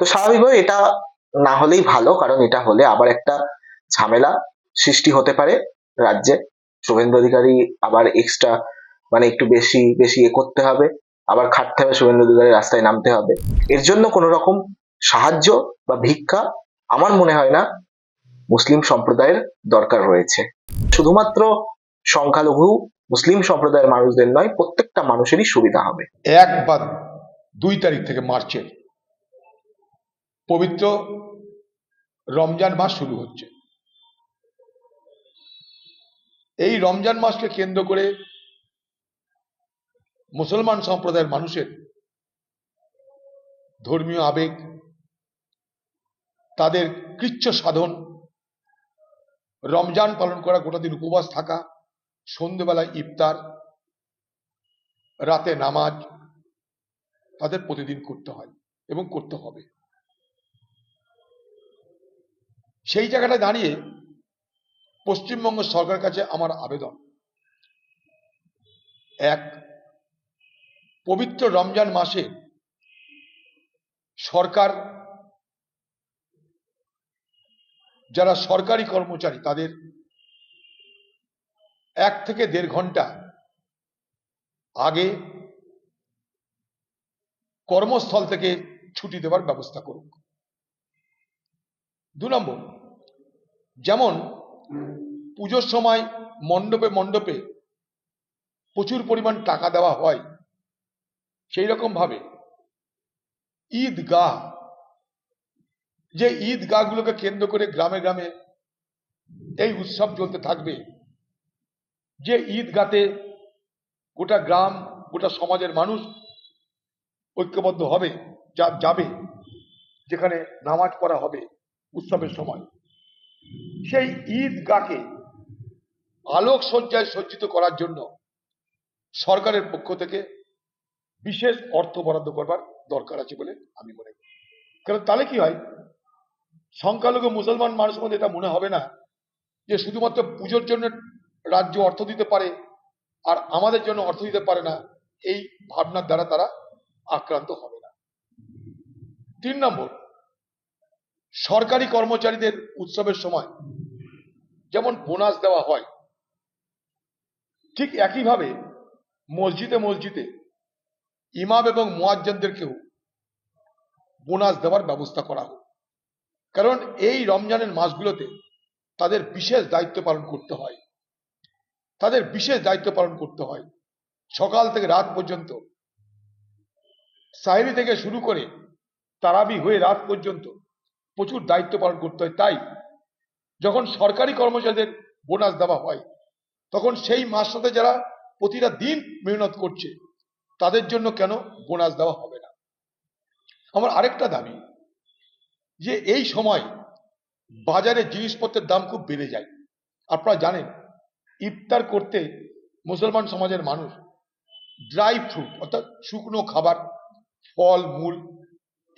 তো স্বাভাবিকভাবে এটা না হলেই ভালো, কারণ এটা হলে আবার একটা ঝামেলা সৃষ্টি হতে পারে রাজ্যে। শুভেন্দু অধিকারী আবার এক্সট্রা মানে একটু বেশি বেশি এ করতে হবে, আবার খাটতে হবে শুভেন্দু অধিকারী রাস্তায় নামতে হবে। এর জন্য কোনো রকম সাহায্য বা ভিক্ষা আমার মনে হয় না মুসলিম সম্প্রদায়ের দরকার রয়েছে। শুধুমাত্র সংখ্যালঘু মুসলিম সম্প্রদায়ের মানুষদের নয়, প্রত্যেকটা মানুষেরই সুবিধা হবে। এক বা দুই তারিখ থেকে মার্চের। পবিত্র রমজান মাস শুরু হচ্ছে। এই রমজান মাসকে কেন্দ্র করে মুসলমান সম্প্রদায়ের মানুষের ধর্মীয় আবেগ, তাদের কৃচ্ছ সাধন, রমজান পালন করা গোটা দিন উপবাস থাকা সন্ধেবেলায় ইফতার, রাতে নামাজ, তাদের প্রতিদিন করতে হয় এবং করতে হবে। সেই জায়গাটায় দাঁড়িয়ে পশ্চিমবঙ্গ সরকারের কাছে আমার আবেদন। এক, পবিত্র রমজান মাসে সরকার যারা সরকারি কর্মচারী তাদের এক থেকে দেড় ঘণ্টা আগে কর্মস্থল থেকে ছুটি দেওয়ার ব্যবস্থা করুক দু নম্বর যেমন পুজোর সময় মণ্ডপে মণ্ডপে প্রচুর পরিমাণ টাকা দেওয়া হয়, সেই রকম ভাবে ঈদগাহ, যে ঈদগাহগুলোকে কেন্দ্র করে গ্রামে গ্রামে এই উৎসব চলতে থাকবে, যে ঈদগাতে গোটা গ্রাম, গোটা সমাজের মানুষ ঐক্যবদ্ধ হবে, যা যাবে, যেখানে নামাজ পড়া হবে উৎসবের সময়। সেই ঈদগাকে আলোক সজ্জায় সজ্জিত করার জন্য সরকারের পক্ষ থেকে বিশেষ অর্থ বরাদ্দ করবার দরকার আছে বলে আমি মনে করি। কারণ তাহলে কি হয়? সংখ্যালঘু মুসলমান মানুষের মধ্যে এটা মনে হবে না যে শুধুমাত্র পুজোর জন্য রাজ্য অর্থ দিতে পারে আর আমাদের জন্য অর্থ দিতে পারে না, এই ভাবনার দ্বারা তারা আক্রান্ত হবে না। তিন নম্বর সরকারি কর্মচারীদের উৎসবের সময় যেমন বোনাস দেওয়া হয়, ঠিক একইভাবে মসজিদে মসজিদে ইমাম এবং মোয়াজ্জেনদেরকেও বোনাস দেওয়ার ব্যবস্থা করা হোক। কারণ এই রমজানের মাসগুলোতে তাদের বিশেষ দায়িত্ব পালন করতে হয়। তাদের বিশেষ দায়িত্ব পালন করতে হয়। সকাল থেকে রাত পর্যন্ত সাহেরি থেকে শুরু করে তারাবি হয়ে রাত পর্যন্ত প্রচুর দায়িত্ব পালন করতে হয়, তাই যখন সরকারি কর্মচারীদের বোনাস দেওয়া হয়, তখন সেই মাসটাতে যারা প্রতিটা দিন মেহনত করছে, তাদের জন্য কেন বোনাস দেওয়া হবে না? আমার আরেকটা দাবি, যে এই সময় বাজারে জিনিসপত্রের দাম খুব বেড়ে যায়। আপনারা জানেন, ইফতার করতে মুসলমান সমাজের মানুষ ড্রাই ফ্রুট, অর্থাৎ শুকনো খাবার, ফল, মূল,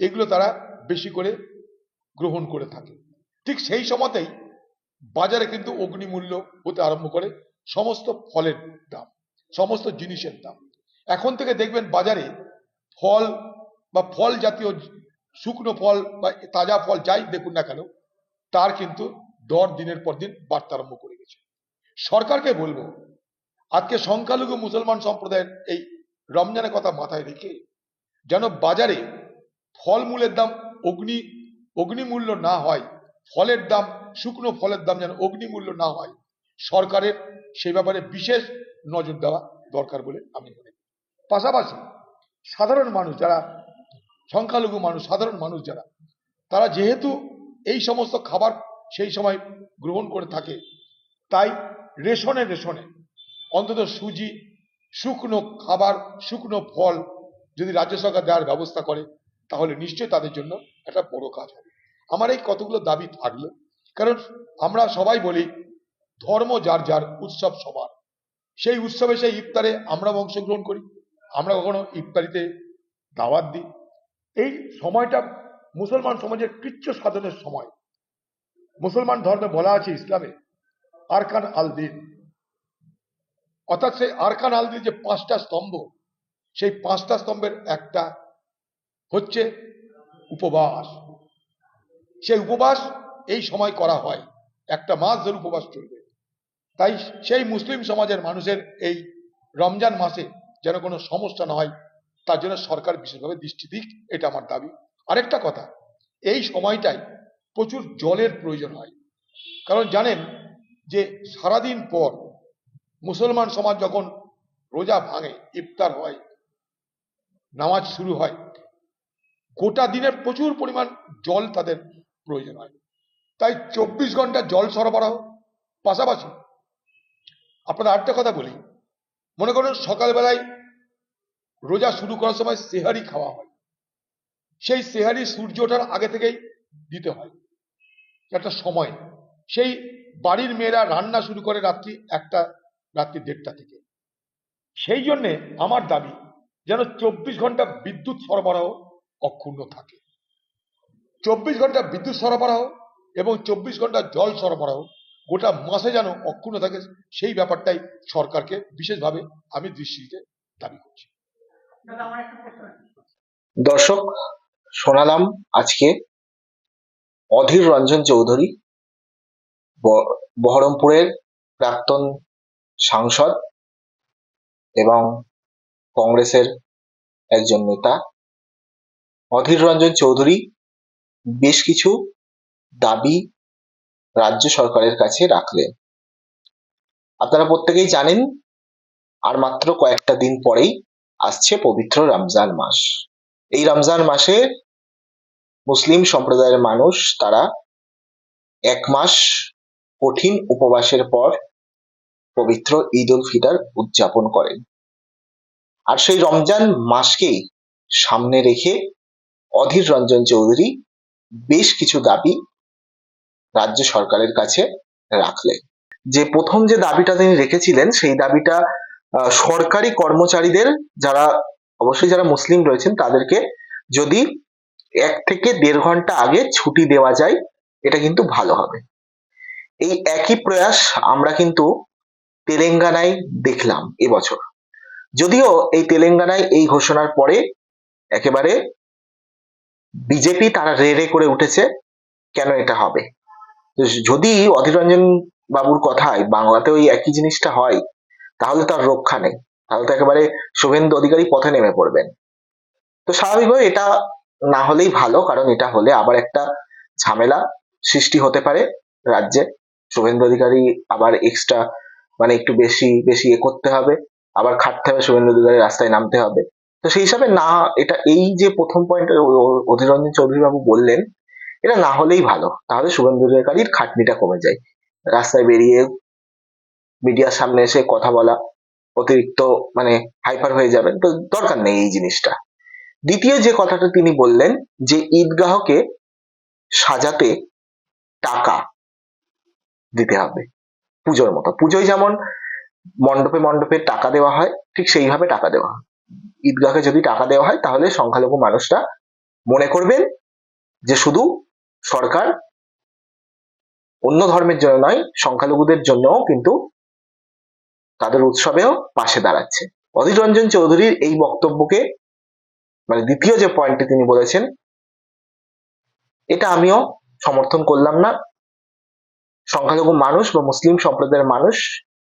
এগুলো তারা বেশি করে গ্রহণ করে থাকে। ঠিক সেই সময়তেই বাজারে কিন্তু অগ্নিমূল্য হতে আরম্ভ করে সমস্ত ফলের দাম, সমস্ত জিনিসের দাম। এখন থেকে দেখবেন বাজারে ফল বা ফল জাতীয় শুকনো ফল বা তাজা ফল যাই দেখুন না কেন, তার কিন্তু দর দিনের পর দিন বাড়তে আরম্ভ করে গেছে। সরকারকে বলব, আজকে সংখ্যালঘু মুসলমান সম্প্রদায়ের এই রমজানের কথা মাথায় রেখে যেন বাজারে ফলমূলের দাম অগ্নি অগ্নিমূল্য না হয়, ফলের দাম, শুকনো ফলের দাম যেন অগ্নিমূল্য না হয়, সরকারের সেই ব্যাপারে বিশেষ নজর দেওয়া দরকার বলে আমি মনে করি। পাশাপাশি সাধারণ মানুষ যারা, সংখ্যালঘু মানুষ, সাধারণ মানুষ যারা, তারা যেহেতু এই সমস্ত খাবার সেই সময় গ্রহণ করে থাকে, তাই রেশনে রেশনে অন্তত সুজি, শুকনো খাবার, শুকনো ফল যদি রাজ্য সরকার দেওয়ার ব্যবস্থা করে তাহলে নিশ্চয়ই তাদের জন্য একটা বড় কাজ হবে। আমার এই কতগুলো দাবি থাকল, কারণ আমরা সবাই বলি, ধর্ম যার যার উৎসব সবার। সেই উৎসবে সেই ইফতারে আমরা অংশগ্রহণ করি, আমরা কখনো ইফতারিতে দাওয়াত দিই। এই সময়টা মুসলমান সমাজের কৃচ্ছ সাধনের সময়। মুসলমান ধর্মে বলা আছে ইসলামে, আরকান আল দিন। অর্থাৎ সেই আরকান আল দিন যে পাঁচটা স্তম্ভ, সেই পাঁচটা স্তম্ভের একটা হচ্ছে উপবাস। সেই উপবাস এই সময় করা হয়। একটা মাস ধরে উপবাস চলবে। তাই সেই মুসলিম সমাজের মানুষের এই রমজান মাসে যেন কোনো সমস্যা না হয়, তার জন্য সরকার বিশেষভাবে দৃষ্টি দিক, এটা আমার দাবি। আরেকটা কথা, এই সময়টায় প্রচুর জলের প্রয়োজন হয়। কারণ জানেন যে সারাদিন পর মুসলমান সমাজ যখন রোজা ভাঙে, ইফতার হয়, নামাজ শুরু হয় গোটা দিনের প্রচুর পরিমাণ জল তাদের প্রয়োজন হয়। তাই চব্বিশ ঘণ্টা জল সরবরাহ পাশাপাশি আপনাদের আরেকটা কথা বলি। মনে করুন সকালবেলায় রোজা শুরু করার সময় সেহারি খাওয়া হয়। সেই সেহারি সূর্য ওঠার আগে থেকেই দিতে হয়। একটা সময়। সেই বাড়ির মেয়েরা রান্না শুরু করে রাত্রি একটা, রাত্রি দেড়টা থেকে। সেই জন্যে আমার দাবি যেন চব্বিশ ঘণ্টা বিদ্যুৎ সরবরাহ অক্ষুণ্ণ থাকে। চব্বিশ ঘণ্টা বিদ্যুৎ সরবরাহ এবং চব্বিশ ঘণ্টা জল সরবরাহ গোটা মাসে যেন অক্ষুণ্ণ থাকে, সেই ব্যাপারটাই সরকারকে বিশেষভাবে আমি দৃষ্টিতে দাবি করছি। দর্শক, শোনালাম আজকে অধীর রঞ্জন চৌধুরী বহরমপুরের প্রাক্তন সাংসদ এবং কংগ্রেসের একজন নেতা। অধীর রঞ্জন চৌধুরী বেশ কিছু দাবি রাজ্য সরকারের কাছে রাখলেন। আপনারা প্রত্যেকেই জানেন, আর মাত্র কয়েকটা দিন পরেই আসছে পবিত্র রমজান মাস। এই রমজান মাসে মুসলিম সম্প্রদায়ের মানুষ, তারা এক মাস কঠিন উপবাসের পর পবিত্র ঈদ উল ফিতর উদযাপন করেন। আর সেই রমজান মাসকেই সামনে রেখে অধীর রঞ্জন চৌধুরী বেশ কিছু দাবি রাজ্য সরকারের কাছে রাখলেন। যে প্রথম যে দাবিটা তিনি রেখেছিলেন, সেই দাবিটা সরকারি কর্মচারীদের যারা, অবশ্যই যারা মুসলিম রয়েছেন, তাদেরকে যদি এক থেকে দেড় ঘণ্টা আগে ছুটি দেওয়া যায়, এটা কিন্তু ভালো হবে। এই একই প্রয়াস আমরা কিন্তু তেলেঙ্গানায় দেখলাম এবছর। যদিও এই তেলেঙ্গানায় এই ঘোষণার পরে একেবারে বিজেপি তারা রে রে করে উঠেছে, কেন এটা হবে? যদি অধীর রঞ্জন বাবুর কথায় বাংলাতে ওই একই জিনিসটা হয়, তাহলে তো আর রক্ষা নেই। তাহলে তো একেবারে শুভেন্দু অধিকারী পথে নেমে পড়বেন। তো স্বাভাবিকভাবে এটা না হলেই ভালো, কারণ এটা হলে আবার একটা ঝামেলা সৃষ্টি হতে পারে রাজ্যে। শুভেন্দু অধিকারী আবার এক্সট্রা মানে একটু বেশি বেশি এ করতে হবে। আবার খাটতে হবে শুভেন্দু অধিকারী রাস্তায় নামতে হবে। তো সেই হিসাবে না, এটা এই যে প্রথম পয়েন্ট অধীর রঞ্জন চৌধুরী বাবু বললেন, এটা না হলেই ভালো। তাহলে শুভেন্দু অধিকারীর খাটনিটা কমে যায়। রাস্তায় বেরিয়ে মিডিয়ার সামনে এসে কথা বলা, অতিরিক্ত মানে হাইপার হয়ে যাবেন, তো দরকার নেই এই জিনিসটা। দ্বিতীয় যে কথাটা তিনি বললেন, যে ঈদগাহকে সাজাতে টাকা দিতে হবে। পুজোর মতো। পুজোয় যেমন মণ্ডপে মণ্ডপে টাকা দেওয়া হয়, ঠিক সেইভাবে টাকা দেওয়া হয়। ঈদগাহকে যদি টাকা দেওয়া হয়, তাহলে সংখ্যালঘু মানুষরা মনে করবেন যে শুধু সরকার অন্য ধর্মের জন্য নয়, সংখ্যালঘুদের জন্যও কিন্তু তাদের উৎসবেও পাশে দাঁড়াচ্ছে। অধীর রঞ্জন চৌধুরীর এই বক্তব্যকে মানে দ্বিতীয় যে পয়েন্টটি তিনি বলেছেন, এটা আমিও সমর্থন করলাম না। সংখ্যালঘু মানুষ বা মুসলিম সম্প্রদায়ের মানুষ,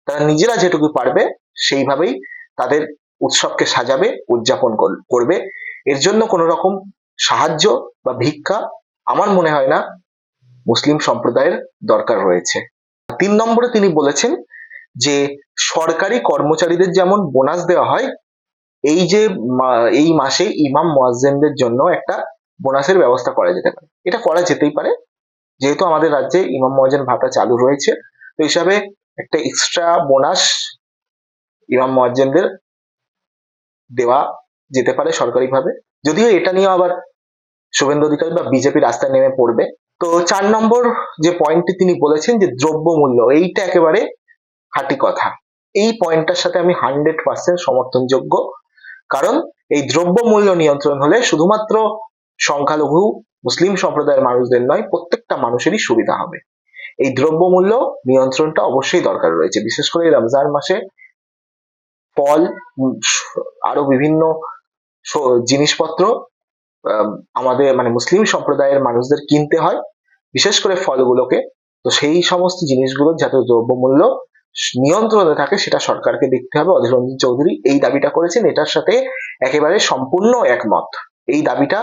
তারা নিজেরা যেটুকু পারবে, সেইভাবেই তাদের উৎসবকে সাজাবে, উদযাপন করবে। এর জন্য কোনো রকম সাহায্য বা ভিক্ষা আমার মনে হয় না মুসলিম সম্প্রদায়ের দরকার রয়েছে। তিন নম্বরে তিনি বলেছেন যে, সরকারি কর্মচারীদের যেমন বোনাস দেওয়া হয়, এই যে এই মাসে ইমাম মুয়াজ্জিনদের জন্য একটা বোনাসের ব্যবস্থা করা যেতে পারে। এটা করা যেতেই পারে, যেহেতু আমাদের রাজ্যে ইমাম মুয়াজ্জিন ভাতা চালু রয়েছে। তো হিসাবে একটা এক্সট্রা বোনাস ইমাম মুয়াজ্জিনদের দেওয়া যেতে পারে সরকারিভাবে। যদিও এটা নিয়ে আবার শুভেন্দু অধিকারী বা বিজেপি রাস্তায় নেমে পড়বে। তো চার নম্বর যে পয়েন্টটি তিনি বলেছেন যে দ্রব্যমূল্য, এইটা একেবারে খাঁটি কথা। এই পয়েন্টটার সাথে আমি হান্ড্রেড পার্সেন্ট সমর্থনযোগ্য। কারণ এই দ্রব্যমূল্য নিয়ন্ত্রণ হলে শুধুমাত্র সংখ্যালঘু মুসলিম সম্প্রদায়ের মানুষদের নয়, প্রত্যেকটা মানুষেরই সুবিধা হবে। এই দ্রব্যমূল্য নিয়ন্ত্রণটা অবশ্যই দরকার রয়েছে। বিশেষ করে রমজান মাসে ফল আরও বিভিন্ন জিনিসপত্র আমাদের মানে মুসলিম সম্প্রদায়ের মানুষদের কিনতে হয়, বিশেষ করে ফলগুলোকে। তো সেই সমস্ত জিনিসগুলোর যাতে দ্রব্যমূল্য নিয়ন্ত্রণে থাকে, সেটা সরকারকে দেখতে হবে। অধীর রঞ্জন চৌধুরী এই দাবিটা করেছেন, এটার সাথে একেবারে সম্পূর্ণ একমত। এই দাবিটা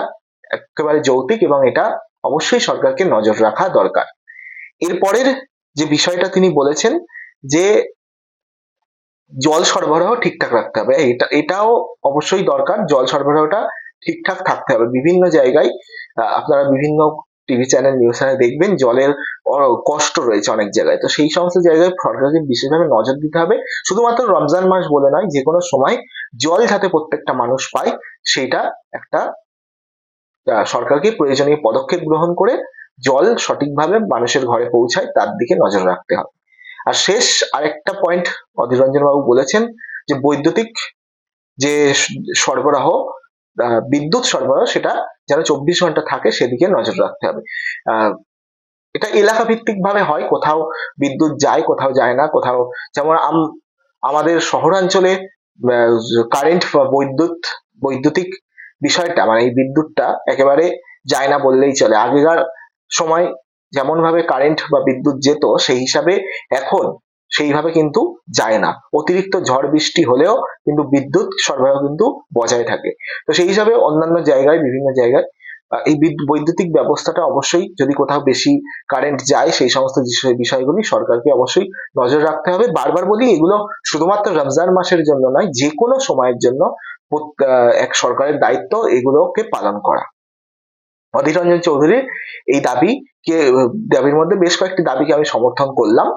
একেবারে যৌক্তিক এবং এটা অবশ্যই সরকারকে নজর রাখা দরকার। এরপরের যে বিষয়টা তিনি বলেছেন যে জল সরবরাহ ঠিকঠাক রাখতে হবে। এটা, এটাও অবশ্যই দরকার। জল সরবরাহটা ঠিকঠাক থাকতে হবে। বিভিন্ন জায়গায় আপনারা বিভিন্ন টিভি চ্যানেল, নিউজ চ্যানেল দেখবেন, জলের কষ্ট রয়েছে অনেক জায়গায়। তো সেই সমস্ত জায়গায় সরকারকে বিশেষভাবে নজর দিতে হবে। শুধুমাত্র রমজান মাস বলে নয়, যে কোনো সময় জল যাতে প্রত্যেকটা মানুষ পায়, সেটা একটা সরকারকে প্রয়োজনীয় পদক্ষেপ গ্রহণ করে জল সঠিকভাবে মানুষের ঘরে পৌঁছায়, তার দিকে নজর রাখতে হবে। আর শেষ আরেকটা পয়েন্ট অধীর রঞ্জন বাবু বলেছেন যে বৈদ্যুতিক যে সরবরাহ বিদ্যুৎ সরবরাহ সেটা যেন চব্বিশ ঘণ্টা থাকে সেদিকে নজর রাখতে হবে। এটা এলাকা ভিত্তিক ভাবে হয়, কোথাও বিদ্যুৎ যায়, কোথাও যায় না, কোথাও যেমন আম- আমাদের শহরাঞ্চলে কারেন্ট বৈদ্যুৎ, বৈদ্যুতিক বিষয়টা মানে এই বিদ্যুৎটা একেবারে যায় না বললেই চলে। আগেকার সময় যেমন ভাবে কারেন্ট বা বিদ্যুৎ যেত, সেই হিসাবে এখন সেইভাবে কিন্তু যায় না। অতিরিক্ত ঝড় বৃষ্টি হলেও কিন্তু বিদ্যুৎ সরবরাহ কিন্তু বজায় থাকে। তো সেই হিসাবে অন্যান্য জায়গায়, বিভিন্ন জায়গায় এই বিদ- বৈদ্যুতিক ব্যবস্থাটা অবশ্যই যদি কোথাও বেশি কারেন্ট যায়, সেই সমস্ত বিষয়গুলি সরকারকে অবশ্যই নজর রাখতে হবে। বারবার বলি, এগুলো শুধুমাত্র রমজান মাসের জন্য নয় যে কোনো সময়ের জন্য এক সরকারের দায়িত্ব এগুলোকে পালন করা। অধীর রঞ্জন চৌধুরীর এই দাবি কে, দাবির মধ্যে বেশ কয়েকটি দাবিকে আমি সমর্থন করলাম।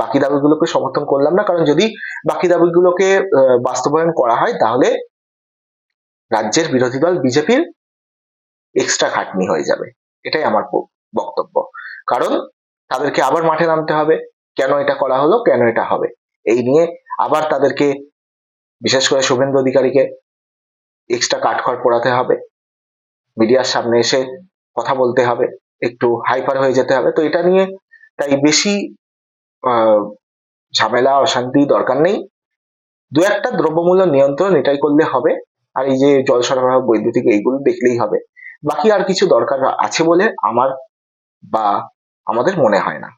বাকি দাবিগুলোকে সমর্থন করলাম না, কারণ যদি বাকি দাবিগুলোকে বাস্তবায়ন করা হয়, তাহলে রাজ্যের বিরোধী দল বিজেপির এক্সট্রা খাটনি হয়ে যাবে। এটাই আমার বক্তব্য। কারণ তাদেরকে আবার মাঠে নামতে হবে। কেন এটা করা হলো? কেন এটা হবে? এই নিয়ে আবার তাদেরকে, বিশেষ করে শুভেন্দু অধিকারীকে এক্সট্রা কাঠখড় পড়াতে হবে। মিডিয়ার সামনে এসে কথা বলতে হবে, একটু হাইপার হয়ে যেতে হবে। তো এটা নিয়ে তাই বেশি ঝামেলা, অশান্তি দরকার নেই। দু একটা দ্রব্যমূল্য নিয়ন্ত্রণ এটাই করলে হবে। আর এই যে জল সরবরাহ, বৈদ্যুতিক এইগুলো দেখলেই হবে। বাকি আর কিছু দরকার আছে বলে আমার বা আমাদের মনে হয় না।